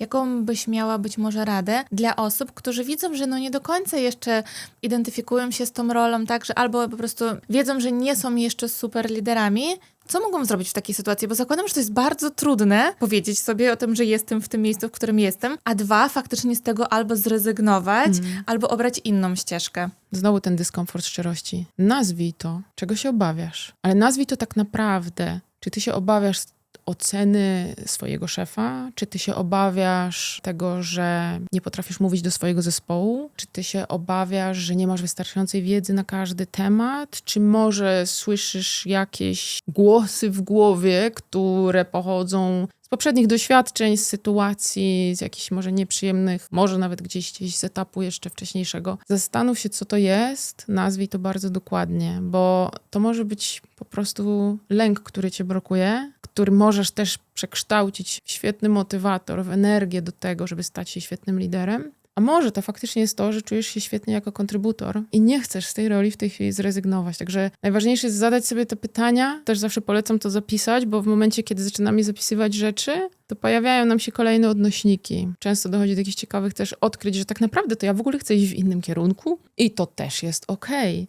jaką byś miała być może radę dla osób, którzy widzą, że no nie do końca jeszcze identyfikują się z tą rolą, tak, że albo po prostu wiedzą, że nie są jeszcze super liderami, co mogą zrobić w takiej sytuacji? Bo zakładam, że to jest bardzo trudne powiedzieć sobie o tym, że jestem w tym miejscu, w którym jestem, a dwa, faktycznie z tego albo zrezygnować, albo obrać inną ścieżkę. Znowu ten dyskomfort szczerości. Nazwij to, czego się obawiasz. Ale nazwij to tak naprawdę. Czy ty się obawiasz oceny swojego szefa? Czy ty się obawiasz tego, że nie potrafisz mówić do swojego zespołu? Czy ty się obawiasz, że nie masz wystarczającej wiedzy na każdy temat? Czy może słyszysz jakieś głosy w głowie, które pochodzą z poprzednich doświadczeń, z sytuacji, z jakichś może nieprzyjemnych, może nawet gdzieś, gdzieś z etapu jeszcze wcześniejszego. Zastanów się, co to jest, nazwij to bardzo dokładnie, bo to może być po prostu lęk, który cię blokuje, który możesz też przekształcić w świetny motywator, w energię do tego, żeby stać się świetnym liderem. A może to faktycznie jest to, że czujesz się świetnie jako kontrybutor i nie chcesz z tej roli w tej chwili zrezygnować. Także najważniejsze jest zadać sobie te pytania. Też zawsze polecam to zapisać, bo w momencie, kiedy zaczynamy zapisywać rzeczy, to pojawiają nam się kolejne odnośniki. Często dochodzi do jakichś ciekawych też odkryć, że tak naprawdę to ja w ogóle chcę iść w innym kierunku i to też jest okej.